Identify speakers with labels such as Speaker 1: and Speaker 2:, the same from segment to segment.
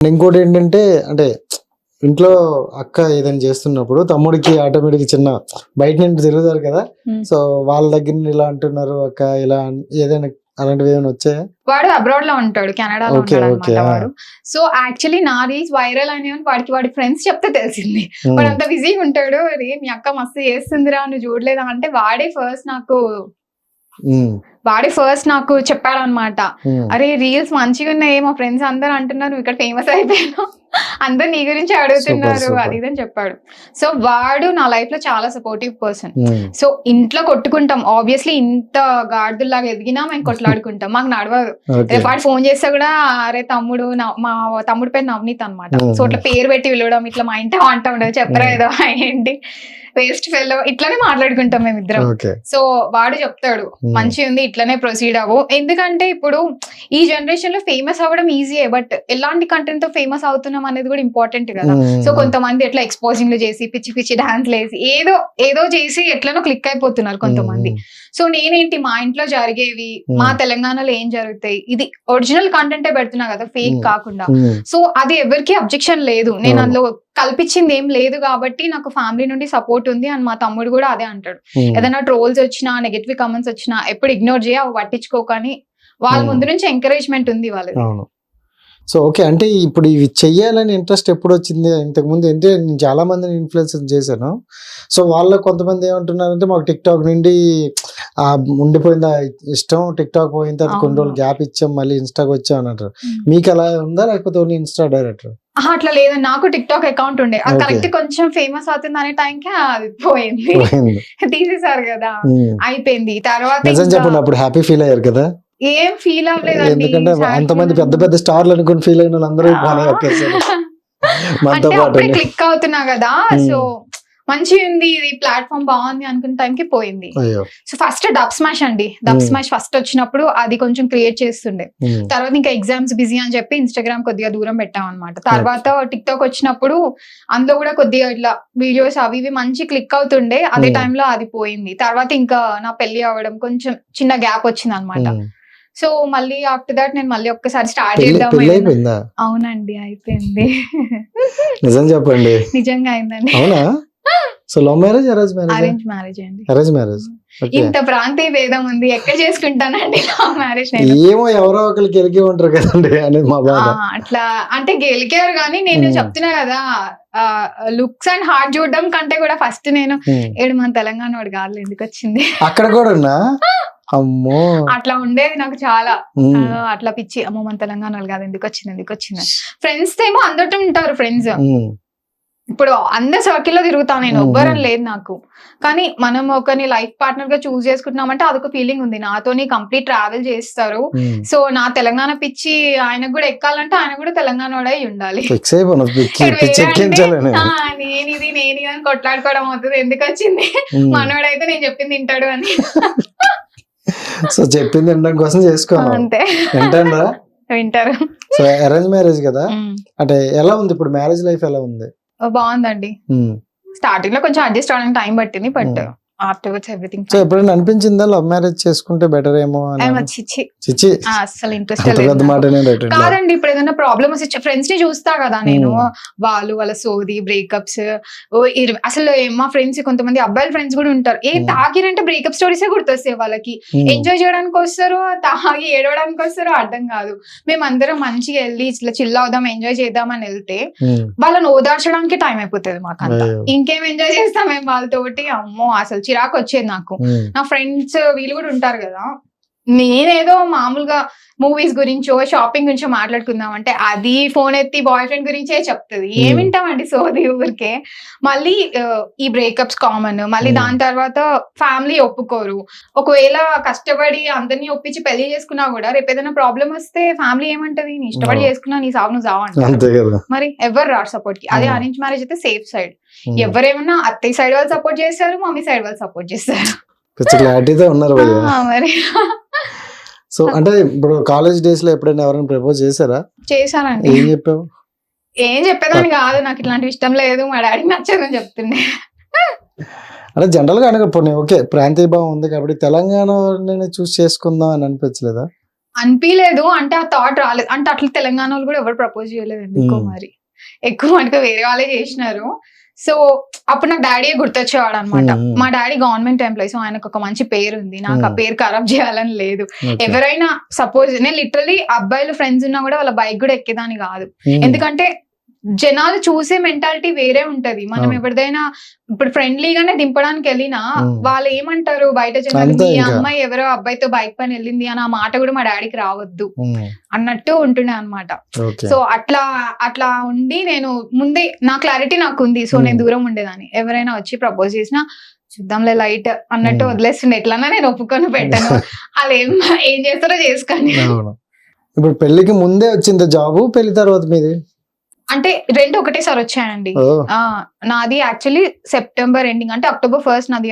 Speaker 1: ఇంకోటి ఏంటంటే అంటే ఇంట్లో అక్క ఏదైనా చేస్తున్నప్పుడు తమ్ముడికి ఆటోమేటిక్ చిన్న బయట నుండి తిరుగుతారు కదా. సో వాళ్ళ దగ్గర ఇలా అంటున్నారు అక్క ఇలా ఏదైనా అలాంటివి ఏమైనా వచ్చాయా
Speaker 2: వాడు అబ్రాడ్లో ఉంటాడు కెనడాలో ఉంటాడు
Speaker 1: okay,
Speaker 2: అనమాట. వాడు సో యాక్చువల్లీ నా రీల్స్ వైరల్ అనేవి వాడికి వాడి ఫ్రెండ్స్ చెప్తే తెలిసింది. వాడు అంత బిజీగా ఉంటాడు అరే మీ అక్క మస్తు చేస్తుందిరా నువ్వు చూడలేదా అంటే వాడే ఫస్ట్ నాకు. వాడే ఫస్ట్ నాకు చెప్పాడు అనమాట
Speaker 1: Hmm.
Speaker 2: అరే రీల్స్ మంచిగా ఉన్నాయి మా ఫ్రెండ్స్ అందరు అంటున్నారు ఇక్కడ ఫేమస్ అయిపోయాను అందరు నీ గురించి అడుగుతున్నారు. అది ఇది అని చెప్పాడు. సో వాడు నా లైఫ్లో చాలా సపోర్టివ్ పర్సన్
Speaker 1: Hmm.
Speaker 2: సో ఇంట్లో కొట్టుకుంటాం. ఆబ్వియస్లీ ఇంత గాడిదల్లాగా ఎదిగినా మేము కొట్లాడుకుంటాం. మాకు నడవదు. వాడు ఫోన్ చేస్తే కూడా అరే తమ్ముడు మా తమ్ముడు పేరు నవనీత్ అనమాట
Speaker 1: Hmm.
Speaker 2: సో అట్లా పేరు పెట్టి పిలవడం ఇట్లా మా ఇంట వంట ఉండదు. చెప్పరా
Speaker 1: Hmm.
Speaker 2: ఏదో ఏంటి? వేస్ట్ ఫెల్ ఇట్లానే మాట్లాడుకుంటాం మేము ఇద్దరం సో వాడు చెప్తాడు. మంచి ఉంది ఇట్లనే ప్రొసీడ్ అవ్వు. ఎందుకంటే ఇప్పుడు ఈ జనరేషన్లో ఫేమస్ అవ్వడం ఈజీయే బట్ ఎలాంటి కంటెంట్తో ఫేమస్ అవుతున్నాం అనేది కూడా ఇంపార్టెంట్ కదా. సో కొంతమంది ఎట్లా ఎక్స్పోజింగ్ చేసి పిచ్చి పిచ్చి డాన్స్ వేసి ఏదో ఏదో చేసి ఎట్లనో క్లిక్ అయిపోతున్నారు కొంతమంది సో నేనేంటి మా ఇంట్లో జరిగేవి మా. తెలంగాణలో ఏం జరుగుతాయి ఇది ఒరిజినల్ కంటెంటే పెడుతున్నా కదా ఫేక్. కాకుండా. సో అది ఎవరికి అబ్జెక్షన్ లేదు నేను. అందులో కల్పించింది ఏం లేదు కాబట్టి నాకు ఫ్యామిలీ నుండి సపోర్ట్ ఉంది అండ్ మా తమ్ముడు కూడా అదే అంటాడు. ఏదైనా ట్రోల్స్ వచ్చినా నెగటివ్ కమెంట్స్ వచ్చినా ఎప్పుడు ఇగ్నోర్ చేయ పట్టించుకోకని వాళ్ళ. ముందు నుంచి ఎంకరేజ్మెంట్ ఉంది వాళ్ళది
Speaker 1: అవును సో ఓకే. అంటే ఇప్పుడు ఇవి చెయ్యాలని ఇంట్రెస్ట్ ఎప్పుడు వచ్చింది ఇంతకు ముందు అంటే నేను చాలా మందిని ఇన్ఫ్లుయెన్స్ చేశాను. సో వాళ్ళ కొంతమంది ఏమంటున్నారంటే మాకు టిక్ టాక్ నుండి ఆ ఇష్టం? టిక్ టాక్ పోయిన తర్వాత కొన్ని. రోజులు గ్యాప్ ఇచ్చాం మళ్ళీ ఇన్స్టాకి వచ్చాం అని అంటారు మీకు అలా ఉందా? లేకపోతే ఓన్లీ ఇన్స్టా డైరెక్టర్?
Speaker 2: అట్లా లేదు. నాకు టిక్ టాక్ అకౌంట్ ఉండే. కరెక్ట్ కొంచెం ఫేమస్ అవుతుంది అనే టైంకి అది పోయింది. తీసేశారు కదా. అయిపోయింది. తర్వాత
Speaker 1: అప్పుడు హ్యాపీ ఫీల్ అయ్యారు కదా?
Speaker 2: ఏం ఫీల్ అవ్వలేదండి.
Speaker 1: ఎందుకంటే అంతమంది పెద్ద పెద్ద స్టార్లు అనుకుని ఫీల్ అయిన వాళ్ళందరూ మనతో పాటు
Speaker 2: క్లిక్ అవుతున్నా కదా
Speaker 1: Hmm.
Speaker 2: సో మంచి ఉంది ఇది ప్లాట్ఫామ్ బాగుంది అనుకున్న టైంకి పోయింది. సో ఫస్ట్ డబ్ స్మాష్ అండి. Dub
Speaker 1: Hmm.
Speaker 2: స్మాష్ ఫస్ట్ వచ్చినప్పుడు అది కొంచెం క్రియేట్ చేస్తుండే.
Speaker 1: ఉమ్.
Speaker 2: తర్వాత ఇంకా ఎగ్జామ్స్ బిజీ అని చెప్పి ఇన్స్టాగ్రామ్ కొద్దిగా దూరం పెట్టాం అనమాట తర్వాత టిక్ టాక్ వచ్చినప్పుడు అందులో కూడా కొద్దిగా ఇట్లా వీడియోస్ అవి ఇవి మంచి క్లిక్ అవుతుండే. అదే
Speaker 1: Hmm.
Speaker 2: టైంలో అది పోయింది. తర్వాత ఇంకా నా పెళ్ళి అవ్వడం కొంచెం చిన్న గ్యాప్ వచ్చింది అనమాట. సో మళ్ళీ ఆఫ్టర్ దాట్ నేను మళ్ళీ ఒక్కసారి స్టార్ట్ చేద్దాం అవునండి అయిపోయింది.
Speaker 1: నిజం చెప్పండి.
Speaker 2: నిజంగా అయిందండి.
Speaker 1: అవునా? So love marriage arrange marriage
Speaker 2: arrange marriage అండి.
Speaker 1: అరేంజ్ మ్యారేజ్
Speaker 2: ఇంత ప్రాంతీయ భేదం ఉంది ఎక్కడ చేసుకుంటానండి లవ్ మ్యారేజ్
Speaker 1: ఏమో ఎవరో ఒకరికి గెలికి ఉంటారు కదండి అనేది మా బాధ.
Speaker 2: అట్లా అంటే గెలికారు కానీ నేను
Speaker 1: Hmm.
Speaker 2: చెప్తున్నా కదా లుక్స్ అండ్ హార్ట్ చూడడం కంటే కూడా ఫస్ట్ నేను
Speaker 1: ఉమ్.
Speaker 2: ఏడు మన తెలంగాణ వాడు కాదు ఎందుకు వచ్చింది?
Speaker 1: అక్కడ కూడా ఉన్నా? అమ్మో.
Speaker 2: అట్లా ఉండేది నాకు చాలా. అట్లా పిచ్చి అమ్మో మన తెలంగాణ వాళ్ళు కాదు ఎందుకు వచ్చింది ఎందుకు వచ్చింది ఫ్రెండ్స్ ఏమో అందరితో ఉంటారు ఫ్రెండ్స్. ఇప్పుడు అందరి సర్కిల్లో తిరుగుతాను నేను. ఎవ్వరని లేదు నాకు. కానీ మనం ఒకరిని లైఫ్ పార్ట్నర్గా చూస్ చేసుకుంటున్నామంటే అదొక ఫీలింగ్ ఉంది. నాతోని కంప్లీట్ ట్రావెల్ చేస్తారు. సో నా తెలంగాణ పిచ్చి ఆయనకు కూడా ఎక్కాలంటే ఆయన కూడా తెలంగాణ వాడే ఉండాలి. నేను ఇది నేను కొట్లాడుకోవడం అవుతుంది. ఎందుకు వచ్చింది. మనోడైతే నేను చెప్పింది తింటాడు అని.
Speaker 1: సో చెప్పింది వినడం కోసం చేసుకోవాలి
Speaker 2: అంతే.
Speaker 1: వింటారా
Speaker 2: వింటారు.
Speaker 1: సో అరేంజ్ మ్యారేజ్ కదా. అంటే ఎలా ఉంది ఇప్పుడు మ్యారేజ్ లైఫ్ ఎలా ఉంది?
Speaker 2: బాగుందండి. స్టార్టింగ్లో కొంచెం అడ్జస్ట్ అవడానికి టైం పట్టింది బట్. ఆఫ్టర్వర్డ్స్ ఎవ్రీథింగ్
Speaker 1: సో ఎప్పుడైనా అనిపించిందా లవ్ మ్యారేజ్ చేసుకుంటే బెటర్ ఏమో
Speaker 2: చిచ్చి. అస్సలు ఇంట్రెస్ట్ లేదు. కాదండి ఇప్పుడు ఏదైనా ప్రాబ్లమ్ వస్తే ఫ్రెండ్స్ని చూస్తా కదా నేను. వాళ్ళు వాళ్ళ సోది బ్రేకప్స్ అసలు మా ఫ్రెండ్స్ కొంతమంది అబ్బాయిల ఫ్రెండ్స్ కూడా ఉంటారు. ఏ. తాగిరంటే బ్రేకప్ స్టోరీసే గుర్తొస్తాయి వాళ్ళకి. ఎంజాయ్ చేయడానికి వస్తారు తాగి ఏడవడానికి వస్తారు అర్థం కాదు. మేమందరం మంచిగా వెళ్ళి ఇట్లా చిల్ అవుదాం ఎంజాయ్ చేద్దాం అని వెళ్తే వాళ్ళని ఓదార్చడానికి టైం అయిపోతుంది మాకు అంతా
Speaker 1: అయ్యో.
Speaker 2: ఇంకేం ఎంజాయ్ చేస్తాం మేము వాళ్ళతోటి? అమ్మో అసలు చిరాకు వచ్చేది నాకు. నా ఫ్రెండ్స్ వీళ్ళు కూడా ఉంటారు కదా. నేనేదో మామూలుగా మూవీస్ గురించో షాపింగ్ గురించో మాట్లాడుకుందాం అంటే అది ఫోన్ ఎత్తి బాయ్ ఫ్రెండ్ గురించే చెప్తుంది
Speaker 1: Hmm.
Speaker 2: ఏం వింటామండి సోది ఊరికే మళ్ళీ ఈ బ్రేకప్స్ కామన్ మళ్ళీ
Speaker 1: Hmm.
Speaker 2: దాని తర్వాత ఫ్యామిలీ ఒప్పుకోరు ఒకవేళ కష్టపడి అందరినీ ఒప్పించి పెళ్ళి చేసుకున్నా కూడా రేపు ఏదైనా ప్రాబ్లం వస్తే ఫ్యామిలీ ఏమంటది నీ ఇష్టపడి
Speaker 1: అవును.
Speaker 2: చేసుకున్నా నీ సాగు నువ్వు సావు మరి ఎవరు రారు సపోర్ట్కి అదే
Speaker 1: Hmm.
Speaker 2: అరేంజ్ మ్యారేజ్ అయితే సేఫ్ సైడ్. ఎవరేమన్నా అత్తయ్య సైడ్ వాళ్ళు సపోర్ట్ చేస్తారు మమ్మీ సైడ్ వాళ్ళు సపోర్ట్ చేస్తారు
Speaker 1: కొంచెం క్లారిటీతో ఉన్నారు
Speaker 2: మరి.
Speaker 1: సో అంటే ఇప్పుడు కాలేజ్ డేస్లో ఎప్పుడైనా ఎవరైనా ప్రపోజ్ చేశారా?
Speaker 2: చేశానండి.
Speaker 1: ఏం చెప్పావు?
Speaker 2: ఏం చెప్పేదాన్ని కాదు నాకు ఇట్లాంటి ఇష్టం లేదు మా డాడీకి నచ్చదని చెప్తుండే.
Speaker 1: అంటే జనరల్గా అనకపోయి ఓకే ప్రాంతీయ భావం ఉంది కాబట్టి తెలంగాణ చూస్ చేసుకుందాం అని అనిపించలేదా?
Speaker 2: అనిపించలేదు అంటే ఆ థాట్ రాలేదు. అంటే అట్లా తెలంగాణ వాళ్ళు కూడా ఎవరు ప్రపోజ్ చేయలేదండి ఎక్కువ. మరి. ఎక్కువ అంటే వేరే వాళ్ళే చేసినారు. సో అప్పుడు నాకు డాడీ గుర్తొచ్చేవాడు అనమాట. మా డాడీ గవర్నమెంట్ ఎంప్లాయీ సో ఆయనకు ఒక మంచి పేరు ఉంది నాకు ఆ. పేరు ఖరాబ్ చేయాలని లేదు. ఎవరైనా సపోజ్ నేను లిటరలీ అబ్బాయిలు ఫ్రెండ్స్ ఉన్నా కూడా వాళ్ళ బైక్ కూడా ఎక్కేదాని కాదు. ఎందుకంటే జనాలు చూసే మెంటాలిటీ వేరే ఉంటది మనం. ఎవరిదైనా ఇప్పుడు ఫ్రెండ్లీగానే దింపడానికి వెళ్ళినా. వాళ్ళు ఏమంటారు బయట జనాలు మీ. అమ్మాయి ఎవరో అబ్బాయితో బైక్ పైన వెళ్ళింది అని ఆ మాట కూడా మా డాడీకి రావద్దు. అన్నట్టు ఉంటుండే అనమాట సో అట్లా అట్లా ఉండి నేను ముందే నా క్లారిటీ నాకు ఉంది సో నేను. దూరం ఉండేదాన్ని ఎవరైనా వచ్చి ప్రపోజ్ చేసినా చూద్దాంలే లైట్ అన్నట్టు. వదిలేస్తుండే ఎట్లన్నా నేను ఒప్పుకొని పెట్టను వాళ్ళు ఏం ఏం చేస్తారో చేసుకోండి
Speaker 1: ఇప్పుడు పెళ్ళికి ముందే వచ్చింది జాబ్ పెళ్ళి తర్వాత మీది
Speaker 2: అంటే రెండు ఒకటేసారి వచ్చాయండి. నాది యాక్చువల్లీ సెప్టెంబర్ ఎండింగ్ అంటే అక్టోబర్ ఫస్ట్ నాది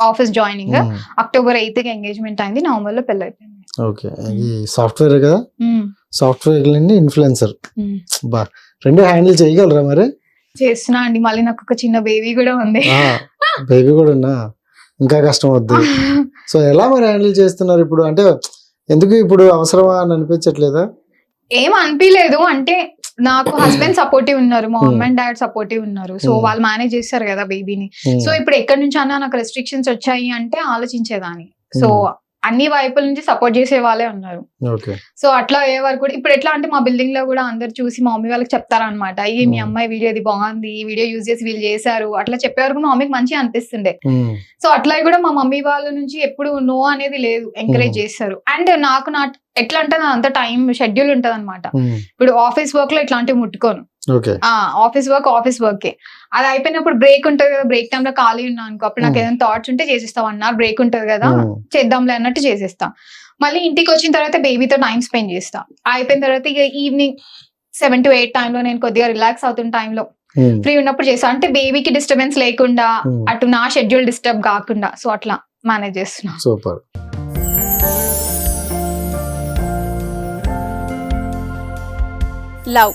Speaker 2: ఆఫీస్ జాయినింగ్. అక్టోబర్ ఎయిత్కి ఎంగేజ్మెంట్ అయింది నవంబర్లో పెళ్ళి అయిపోయింది
Speaker 1: ఓకే సాఫ్ట్వేర్ కదా? Software influencer. బా రెండు హ్యాండిల్ చేయగలరా మరి?
Speaker 2: చేస్తున్నా అండి. మళ్ళీ నాకు ఒక చిన్న బేబీ కూడా ఉంది.
Speaker 1: బేబీ కూడా ఉన్నా ఇంకా కష్టం అవుద్ది. సో ఎలా మరి హ్యాండిల్ చేస్తున్నారు ఇప్పుడు? అంటే ఎందుకు ఇప్పుడు అవసరమా అని అనిపించట్లేదా?
Speaker 2: ఏం అనిపించలేదు అంటే నాకు హస్బెండ్ సపోర్టివ్ ఉన్నారు మా
Speaker 1: Hmm.
Speaker 2: Mom and dad supportive ఉన్నారు సో
Speaker 1: Hmm.
Speaker 2: వాళ్ళు మేనేజ్ చేస్తారు కదా బేబీని. సో ఇప్పుడు ఎక్కడి నుంచి అన్నా నాకు రెస్ట్రిక్షన్స్ వచ్చాయి అంటే ఆలోచించేదాన్ని సో
Speaker 1: Hmm.
Speaker 2: అన్ని వైపుల నుంచి సపోర్ట్ చేసే వాళ్ళే ఉన్నారు సో అట్లా అయ్యే వరకు కూడా ఇప్పుడు ఎట్లా అంటే మా బిల్డింగ్లో కూడా అందరు చూసి మా మమ్మీ వాళ్ళకి చెప్తారనమాట ఈ మీ. అమ్మాయి వీడియో ఇది బాగుంది ఈ వీడియో యూజ్ చేసి వీళ్ళు చేశారు అట్లా చెప్పే వరకు మా మమ్మీకి మంచిగా అనిపిస్తుండే. సో అట్లా కూడా మా మమ్మీ వాళ్ళ నుంచి ఎప్పుడు నో అనేది లేదు ఎంకరేజ్. చేస్తారు అండ్ నాకు నా ఎట్లా అంటే నా అంత టైం షెడ్యూల్ ఉంటది. ఇప్పుడు ఆఫీస్ వర్క్లో ఇట్లాంటివి ముట్టుకోను ఆఫీస్ వర్క్ ఆఫీస్ వర్కే అది అయిపోయినప్పుడు బ్రేక్ ఉంటది కదా బ్రేక్ టైమ్లో ఖాళీ ఉన్నా అనుకో అప్పుడు నాకు. ఏదైనా థాట్స్ ఉంటే చేసేస్తా వన్ అవర్ బ్రేక్ ఉంటది కదా. చేద్దాంలే అన్నట్టు చేసేస్తా మళ్ళీ ఇంటికి వచ్చిన తర్వాత బేబీతో టైం స్పెండ్ చేస్తా అయిపోయిన తర్వాత ఇక ఈవినింగ్ సెవెన్ టు ఎయిట్ టైంలో నేను కొద్దిగా రిలాక్స్ అవుతున్న టైంలో. ఫ్రీ ఉన్నప్పుడు చేస్తా అంటే బేబీకి డిస్టర్బెన్స్ లేకుండా. అటు నా షెడ్యూల్ డిస్టర్బ్ కాకుండా సో అట్లా మేనేజ్ చేస్తున్నా
Speaker 1: సూపర్
Speaker 3: లవ్